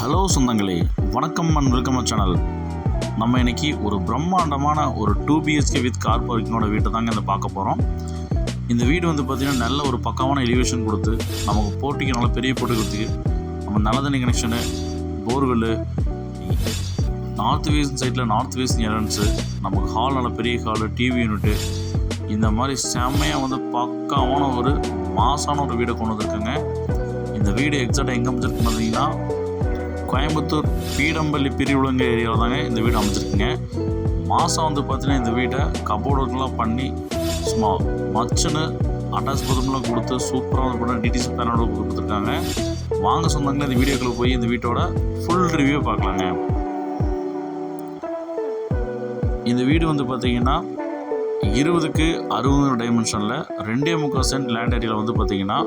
Hello சொந்தங்களே வணக்கம் and welcome channel. நம்ம இன்னைக்கு ஒரு பிரம்மாண்டமான ஒரு டூ பிஹெச்கே வித் கார் பார்க்கிங்கோட வீட்டை தாங்க இந்த பார்க்க போகிறோம் இந்த வீடு வந்து பார்த்திங்கன்னா நல்ல ஒரு பக்காவான எலிவேஷன் கொடுத்து நமக்கு போட்டிக்கு நல்ல பெரிய போட்டி கொடுத்து நம்ம நல்ல கனெக்ஷனு போர்வெல்லு நார்த் வேஸ்ட் சைடில் நார்த் வேஸ்ட் எலன்ஸு நமக்கு ஹால் நல்ல பெரிய ஹாலு டிவி யூனிட்டு இந்த மாதிரி செம்மையாக வந்து பக்காவான ஒரு மாசான ஒரு வீடை கொண்டு வந்திருக்குங்க. இந்த வீடு எக்ஸாக்டாக எங்கே அமைச்சிருக்கு பார்த்தீங்கன்னா கோயம்புத்தூர் பீடம்பள்ளி பிரிவுலங்க ஏரியாவில் தாங்க இந்த வீடு அமைச்சிருக்குங்க மாதம் வந்து பார்த்தீங்கன்னா இந்த வீட்டை கபோர்டுலாம் பண்ணி சும்மா மச்சுன்னு அட்டாச் பாத்ரூம்லாம் கொடுத்து சூப்பராக வந்து பண்ண டிடிசி பேனோட கொடுத்துருக்காங்க. வாங்க சொந்தங்களே இந்த வீடியோக்குள்ளே போய் இந்த வீட்டோட ஃபுல் ரிவ்யூ பார்க்கலாங்க. இந்த வீடு வந்து பார்த்திங்கன்னா இருபதுக்கு அறுபது டைமென்ஷனில் ரெண்டே முக்கால் சென்ட் லேண்ட் ஏரியாவில் வந்து பார்த்தீங்கன்னா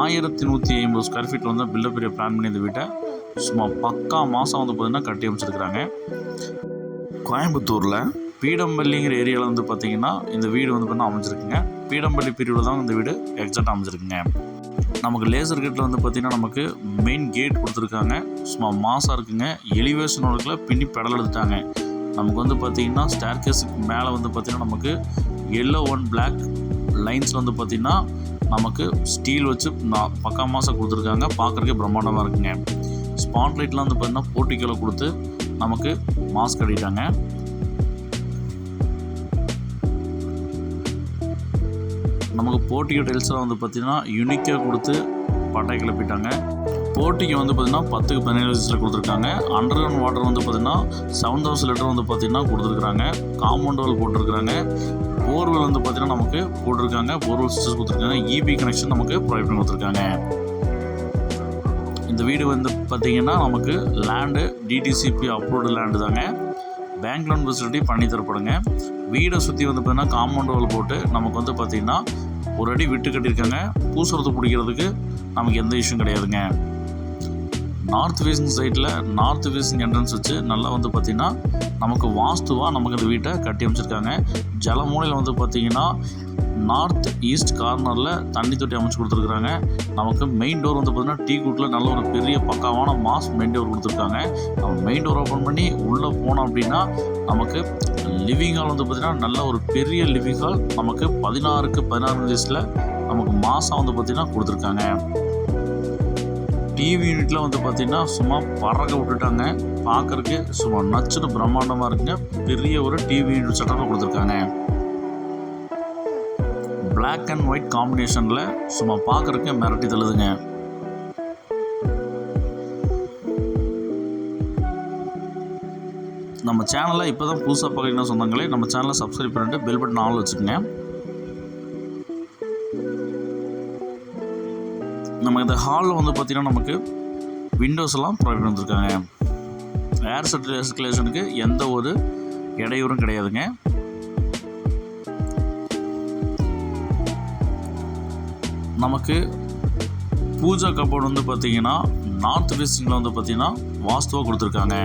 ஆயிரத்தி நூற்றி ஐம்பது ஸ்கொயர் ஃபீட்டில் வந்து பில்ல பெரிய பிளான் பண்ணி இந்த வீட்டை சும்மா பக்கா மாதம் வந்து பார்த்திங்கன்னா கட்டி அமைச்சிருக்கிறாங்க. கோயம்புத்தூரில் பீடம்பள்ளிங்கிற ஏரியாவில் வந்து பார்த்தீங்கன்னா இந்த வீடு வந்து பார்த்தீங்கன்னா அமைஞ்சிருக்குங்க. பீடம்பள்ளி பிரிவில் தான் இந்த வீடு எக்ஸாக்ட் அமைஞ்சிருக்குங்க. நமக்கு லேசர் கேட்டில் வந்து பார்த்தீங்கன்னா நமக்கு மெயின் கேட் கொடுத்துருக்காங்க. சும்மா மாசாக இருக்குங்க. எலிவேஷன் ஒர்க்கில் பின்னி பெடல் எடுத்துட்டாங்க. நமக்கு வந்து பார்த்தீங்கன்னா ஸ்டேர் கேஸுக்கு மேலே வந்து பார்த்திங்கன்னா நமக்கு எல்லோ ஒன் பிளாக் லைன்ஸ் வந்து பார்த்திங்கன்னா நமக்கு ஸ்டீல் வச்சு நான் பக்கா மாதம் கொடுத்துருக்காங்க. பார்க்குறக்கே பிரம்மாண்டமாக இருக்குங்க. ஸ்பாட் லைட்லாம் வந்து பார்த்திங்கன்னா போர்ட்டிக்கோல கொடுத்து நமக்கு மாஸ்க் கட்டிட்டாங்க நமக்கு போர்ட்டிகோ டைல்ஸ்லாம் வந்து பார்த்திங்கன்னா யுனிக்காக கொடுத்து பட்டை கிளப்பிட்டாங்க. போட்டிக்கு வந்து பார்த்திங்கன்னா பத்துக்கு பதினேழு லிட்டர் கொடுத்துருக்காங்க. அண்டர் கிரவுண்ட் வாட்டர் வந்து பார்த்தீங்கன்னா செவன் தௌசண்ட் லிட்டர் வந்து பார்த்தீங்கன்னா கொடுத்துருக்குறாங்க. காம்பவுண்ட் வால் போட்டிருக்காங்க போர்வெல் வந்து பார்த்தீங்கன்னா நமக்கு போட்டிருக்காங்க. போர்வெல் சிஸ்டர்ஸ் கொடுத்துருக்காங்க. இபி கனெக்ஷன் நமக்கு ப்ரொவைட் பண்ணி கொடுத்துருக்காங்க. இந்த வீடு வந்து பார்த்தீங்கன்னா நமக்கு லேண்டு டிடிசிபி அப்ரூவ்டு லேண்டு தாங்க. பேங்க் லோன் ஃபெசிலிட்டி பண்ணி தரப்படுங்க. வீடை சுற்றி வந்து பார்த்திங்கன்னா காம்பவுண்ட் வால் போட்டு நமக்கு வந்து பார்த்தீங்கன்னா ஒரு அடி விட்டு கட்டியிருக்காங்க. பூசுறது பிடிக்கிறதுக்கு நமக்கு எந்த இஷ்யூம் கிடையாதுங்க. நார்த் ஃபேஸிங் சைடில் நார்த் ஃபேஸிங் என்ட்ரன்ஸ் வச்சு நல்லா வந்து பார்த்திங்கன்னா நமக்கு வாஸ்துவாக நமக்கு இந்த வீட்டை கட்டி அமைச்சிருக்காங்க. ஜலமூலையில் வந்து பார்த்திங்கன்னா நார்த் ஈஸ்ட் கார்னரில் தண்ணி தொட்டி அமைச்சு கொடுத்துருக்குறாங்க நமக்கு மெயின் டோர் வந்து பார்த்திங்கன்னா டீ கூட்டில் நல்ல ஒரு பெரிய பக்காவான மாஸ் மெயின் டோர் கொடுத்துருக்காங்க. நம்ம மெயின் டோர் ஓப்பன் பண்ணி உள்ளே போனோம் அப்படின்னா நமக்கு லிவிங் ஹால் வந்து பார்த்திங்கன்னா நல்ல ஒரு பெரிய லிவிங் ஹால் நமக்கு பதினாறுக்கு பதினாறு வயசில் நமக்கு மாதம் வந்து பார்த்திங்கன்னா கொடுத்துருக்காங்க. டிவி யூனிட்லாம் வந்து பார்த்திங்கன்னா சும்மா பறக்க விட்டுட்டாங்க. பார்க்குறக்கு சும்மா நச்சுன்னு பிரம்மாண்டமாக இருக்குங்க. பெரிய ஒரு டிவி யூனிட் செட்டப்பில் கொடுத்துருக்காங்க. பிளாக் அண்ட் ஒயிட் காம்பினேஷனில் சும்மா பார்க்குறக்கு மிரட்டி தள்ளுதுங்க. நம்ம சேனலை இப்போ தான் புதுசாக பார்க்குறீங்கன்னா சொன்னாங்களே நம்ம சேனலை சப்ஸ்கிரைப் பண்ணிட்டு பெல் பட்டன் ஆல் வச்சுக்கோங்க. நம்ம இந்த ஹாலில் வந்து பார்த்திங்கன்னா நமக்கு விண்டோஸ் எல்லாம் ப்ரொவைட் வந்திருக்காங்க ஏர் சர்க்குலேஷனுக்கு எந்த ஒரு இடையூறும் கிடையாதுங்க. நமக்கு பூஜா கப்போர்டு வந்து பார்த்திங்கன்னா நார்த் வெஸ்டிங்கில் வந்து பார்த்தீங்கன்னா வாஸ்துவாக கொடுத்துருக்காங்க.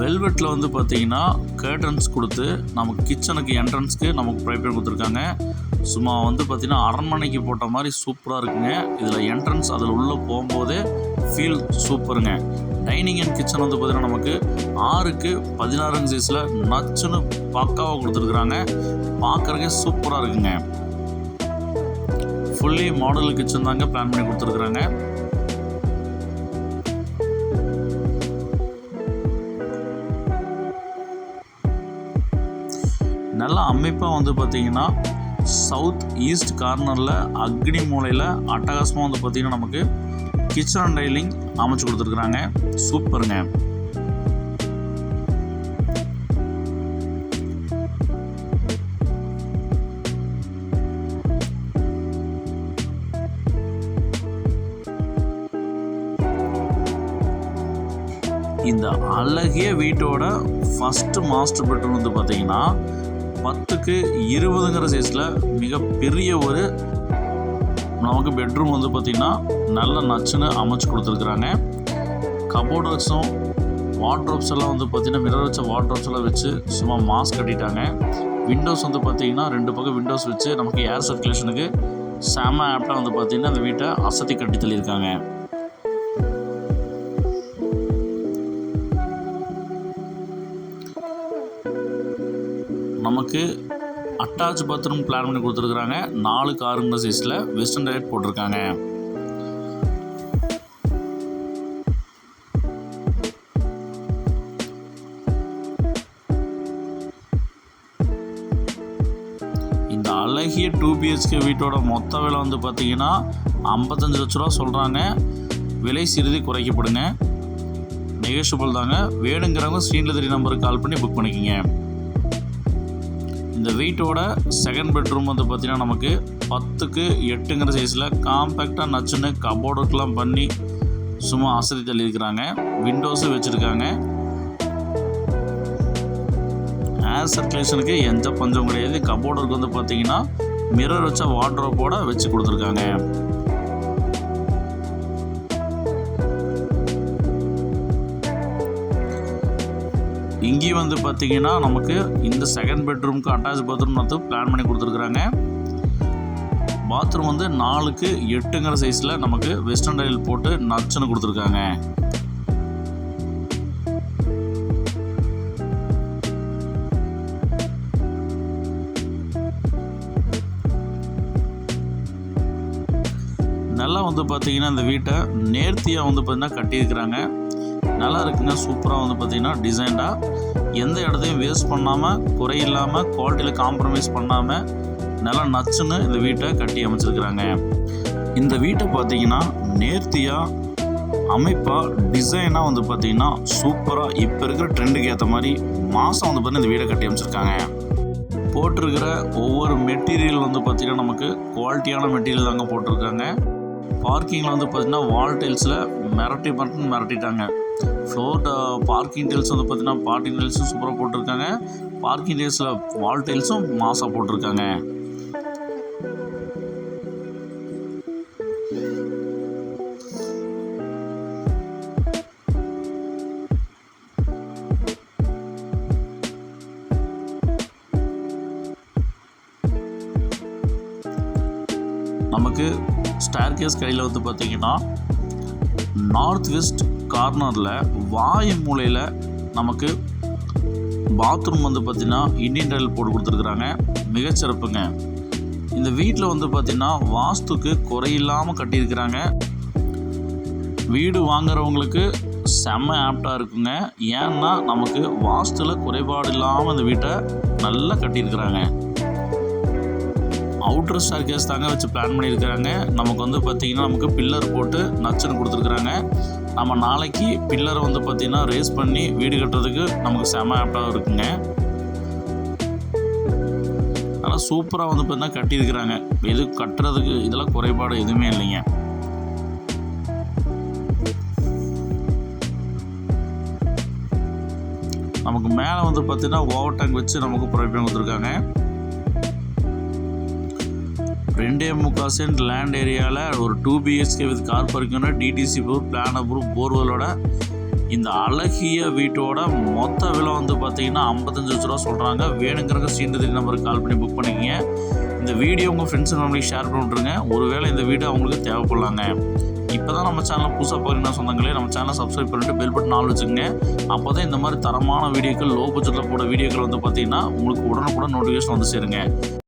வெல்வெட்டில் வந்து பார்த்தீங்கன்னா கேர்டன்ஸ் கொடுத்து நமக்கு கிச்சனுக்கு என்ட்ரன்ஸ்க்கு நமக்கு ப்ரைப்பேர் பண்ணி கொடுத்துருக்காங்க. சும்மா வந்து பார்த்தீங்கன்னா அரண்மனைக்கு போட்ட மாதிரி சூப்பராக இருக்குங்க. இதில் என்ட்ரன்ஸ் அதில் உள்ளே போகும்போதே ஃபீல் சூப்பருங்க டைனிங் அண்ட் கிச்சன் வந்து பார்த்தீங்கன்னா நமக்கு ஆறுக்கு பதினாறு சைஸில் நச்சுன்னு பக்காவாக கொடுத்துருக்குறாங்க. பார்க்குறக்கே சூப்பராக இருக்குங்க. ஃபுல்லி மாடல் கிச்சன் தாங்க பிளான் பண்ணி கொடுத்துருக்குறாங்க. குறிப்பாக வந்து பார்த்தீங்கன்னா சவுத் ஈஸ்ட் கார்னரில் அக்னி மூலையில் அட்டகாசமாக வந்து பார்த்தீங்கன்னா நமக்கு கிச்சன் அண்ட் டைலிங் அமைச்சு கொடுத்துருக்குறாங்க. சூப்பருங்க. இந்த அழகிய வீட்டோட ஃபஸ்ட்டு மாஸ்டர் பெட்ரூம் வந்து பார்த்தீங்கன்னா பத்துக்கு இருபதுங்கிற சைஸில் மிகப்பெரிய ஒரு நமக்கு பெட்ரூம் வந்து பார்த்திங்கன்னா நல்ல நச்சுன்னு அமைச்சு கொடுத்துருக்குறாங்க. கபோர்டு வச்சும் வார்ட்ரோப்ஸ் எல்லாம் வந்து பார்த்திங்கன்னா மிரர் வச்ச வாட்ரோப்ஸ் எல்லாம் வச்சு சும்மா மாஸ்க் கட்டிட்டாங்க. விண்டோஸ் வந்து பார்த்திங்கன்னா ரெண்டு பக்கம் விண்டோஸ் வச்சு நமக்கு ஏர் சர்க்குலேஷனுக்கு செம ஆப்டாக வந்து பார்த்திங்கன்னா இந்த வீட்டை அசதி கட்டி தள்ளியிருக்காங்க. நமக்கு அட்டாச் பாத்ரூம் பிளான் பண்ணி கொடுத்துருக்குறாங்க. நாலு காருங்கிற சைஸில் வெஸ்டர்ன் டைட் போட்டிருக்காங்க. இந்த அழகிய டூ பிஹெச்கே வீட்டோட மொத்த விலை வந்து பார்த்தீங்கன்னா ஐம்பத்தஞ்சு லட்ச ரூபா சொல்கிறாங்க விலை சிறிது குறைக்கப்படுங்க. நெகோஷியபிள் தாங்க. வேணுங்கிறவங்க ஸ்க்ரீனில் தெரிய நம்பருக்கு கால் பண்ணி புக் பண்ணிக்கோங்க. இந்த வீட்டோட செகண்ட் பெட்ரூம் வந்து பார்த்திங்கன்னா நமக்கு பத்துக்கு எட்டுங்கிற சைஸில் காம்பேக்டாக நச்சுன்னு கபோர்டுக்கெலாம் பண்ணி சும்மா அசதி தள்ளியிருக்கிறாங்க. விண்டோஸும் வச்சுருக்காங்க. ஏர் சர்க்குலேஷனுக்கு எந்த பஞ்சம் கிடையாது. கபோர்டுக்கு வந்து பார்த்தீங்கன்னா மிரர் வச்ச வாட்ரோப்போட வச்சு கொடுத்துருக்காங்க. இங்கேயும் வந்து பார்த்தீங்கன்னா நமக்கு இந்த செகண்ட் பெட்ரூம்க்கு அட்டாச் பாத்ரூம் வந்து பிளான் பண்ணி கொடுத்துருக்குறாங்க. பாத்ரூம் வந்து நாலுக்கு எட்டுங்கிற சைஸில் நமக்கு வெஸ்டர்ன் டைல் போட்டு நச்சுன்னு கொடுத்துருக்காங்க. நல்லா வந்து பார்த்தீங்கன்னா இந்த வீட்டை நேர்த்தியாக வந்து பார்த்திங்கன்னா கட்டியிருக்கிறாங்க. நல்லா இருக்குங்க சூப்பராக வந்து பார்த்தீங்கன்னா டிசைன்டாக எந்த இடத்தையும் வேஸ்ட் பண்ணாமல் குறையில்லாமல் குவாலிட்டியில் காம்ப்ரமைஸ் பண்ணாமல் நல்லா நச்சுன்னு இந்த வீட்டை கட்டி அமைச்சிருக்கிறாங்க. இந்த வீட்டை பார்த்தீங்கன்னா நேர்த்தியாக அமைப்பாக டிசைனாக வந்து பார்த்தீங்கன்னா சூப்பராக இப்போ இருக்கிற ட்ரெண்டுக்கு ஏற்ற மாதிரி மாதம் வந்து பார்த்தீங்கன்னா இந்த வீடை கட்டி அமைச்சிருக்காங்க. போட்டிருக்கிற ஒவ்வொரு மெட்டீரியல் வந்து பார்த்திங்கன்னா நமக்கு குவாலிட்டியான மெட்டீரியல் தாங்க போட்டிருக்காங்க. பார்க்கிங்கில் வந்து பார்த்திங்கன்னா வால் டைல்ஸில் மிரட்டி மட்டும் மிரட்டிட்டாங்க. ஃப்ளோர் பார்க்கிங் டைல்ஸ் வந்து பார்த்திங்கன்னா பார்க்கிங் டைல்ஸும் சூப்பராக போட்டிருக்காங்க. பார்க்கிங் டைல்ஸில் வால் டைல்ஸும் மாசாக போட்டிருக்காங்க. நமக்கு ஸ்டார் கேஸ் கையில் வந்து பார்த்திங்கன்னா நார்த் வெஸ்ட் கார்னரில் வாயு மூலையில் நமக்கு பாத்ரூம் வந்து பார்த்திங்கன்னா இண்டியன் டைல் போட்டு கொடுத்துருக்குறாங்க. மிகச்சிறப்புங்க இந்த வீட்டில் வந்து பார்த்திங்கன்னா வாஸ்துக்கு குறையில்லாமல் கட்டியிருக்கிறாங்க. வீடு வாங்குறவங்களுக்கு செம்ம ஆப்டாக இருக்குங்க. ஏன்னா நமக்கு வாஸ்துவில் குறைபாடு இல்லாமல் இந்த வீட்டை நல்லா கட்டியிருக்கிறாங்க. அவுட்டர் ஸ்டார் கேஸ் தாங்க வச்சு பிளான் பண்ணியிருக்கிறாங்க. நமக்கு வந்து பார்த்திங்கன்னா நமக்கு பில்லர் போட்டு நச்சுன்னு கொடுத்துருக்குறாங்க. நம்ம நாளைக்கு பில்லரை வந்து பார்த்திங்கன்னா ரேஸ் பண்ணி வீடு கட்டுறதுக்கு நமக்கு செம ஆப்டாக இருக்குங்க. ஆனால் சூப்பராக வந்து பார்த்தீங்கன்னா கட்டியிருக்கிறாங்க. எது கட்டுறதுக்கு இதெல்லாம் குறைபாடு எதுவுமே இல்லைங்க. நமக்கு மேலே வந்து பார்த்தீங்கன்னா ஓவர் டேங்க் வச்சு நமக்கு ப்ரொவைட் பண்ணி கொடுத்துருக்காங்க. ரெண்டே முக்கால் சென்ட் லேண்ட் ஏரியாவில் ஒரு டூ பிஹெச்கே வித் கார் பார்க்கிங்னா டிடிசி ப்ரூஃப் பிளான் அப்ரூவ் போர்வெலோட இந்த அழகிய வீட்டோட மொத்த விலை வந்து பார்த்தீங்கன்னா ஐம்பத்தஞ்சு லட்ச ரூபா சொல்கிறாங்க வேணுங்கிறங்க சீண்டதி நம்பருக்கு கால் பண்ணி புக் பண்ணிக்கங்க. இந்த வீடியோ உங்கள் ஃப்ரெண்ட்ஸ் ஃபேமிலிக்கு ஷேர் பண்ணிவிட்ருங்க ஒருவேளை இந்த வீடியோ அவங்களுக்கு தேவைப்படலாங்க. இப்போ தான் நம்ம சேனலை புதுசாக பார்க்குறீங்கன்னா சொந்தங்களே நம்ம சேனலை சப்ஸ்கிரைப் பண்ணிட்டு பெல் பட்டன் ஆள் வச்சுக்கோங்க. அப்போ தான் இந்த மாதிரி தரமான வீடியோக்கள் லோ பட்ஜெட்டில் போட வீடியோக்கள் வந்து பார்த்தீங்கன்னா உங்களுக்கு உடனுக்குடன் நோட்டிஃபிகேஷன் வந்து சேருங்க.